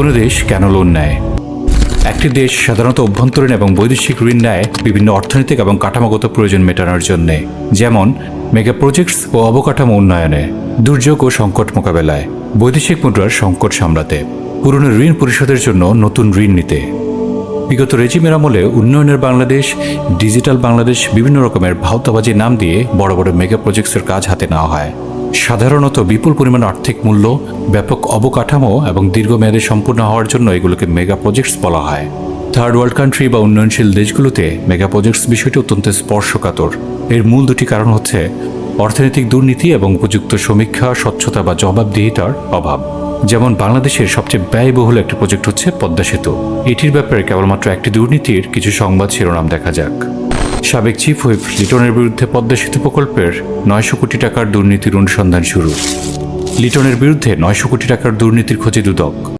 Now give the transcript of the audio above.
কোনো দেশ কেন লোন নেয়? একটি দেশ সাধারণত অভ্যন্তরীণ এবং বৈদেশিক ঋণ নেয় বিভিন্ন অর্থনৈতিক এবং কাঠামোগত প্রয়োজন মেটানোর জন্য, যেমন মেগা প্রজেক্টস ও অবকাঠামো উন্নয়নে, দুর্যোগ ও সংকট মোকাবেলায়, বৈদেশিক মুদ্রার সংকট সামলাতে, পুরনো ঋণ পরিশোধের জন্য নতুন ঋণ নিতে। বিগত রেজিমের আমলে উন্নয়নের বাংলাদেশ, ডিজিটাল বাংলাদেশ বিভিন্ন রকমের ভাওতাবাজি নাম দিয়ে বড় বড় মেগা প্রজেক্টসের কাজ হাতে নেওয়া হয়। সাধারণত বিপুল পরিমাণ আর্থিক মূল্য, ব্যাপক অবকাঠামো এবং দীর্ঘমেয়াদে সম্পূর্ণ হওয়ার জন্য এগুলোকে মেগা প্রজেক্টস বলা হয়। থার্ড ওয়ার্ল্ড কান্ট্রি বা উন্নয়নশীল দেশগুলোতে মেগা প্রজেক্টস বিষয়টি অত্যন্ত স্পর্শকাতর। এর মূল দুটি কারণ হচ্ছে অর্থনৈতিক দুর্নীতি এবং উপযুক্ত সমীক্ষা, স্বচ্ছতা বা জবাবদিহিতার অভাব। যেমন বাংলাদেশের সবচেয়ে ব্যয়বহুল একটি প্রজেক্ট হচ্ছে পদ্মা সেতু। এটির ব্যাপারে কেবলমাত্র একটি দুর্নীতির কিছু সংবাদ শিরোনাম দেখা যাক। সাবেক চিফ হুইপ লিটনের বিরুদ্ধে পদ্মা সেতু প্রকল্পের নয়শো কোটি টাকার দুর্নীতির অনুসন্ধান শুরু। লিটনের বিরুদ্ধে নয়শো কোটি টাকার দুর্নীতির খোঁজে দুদক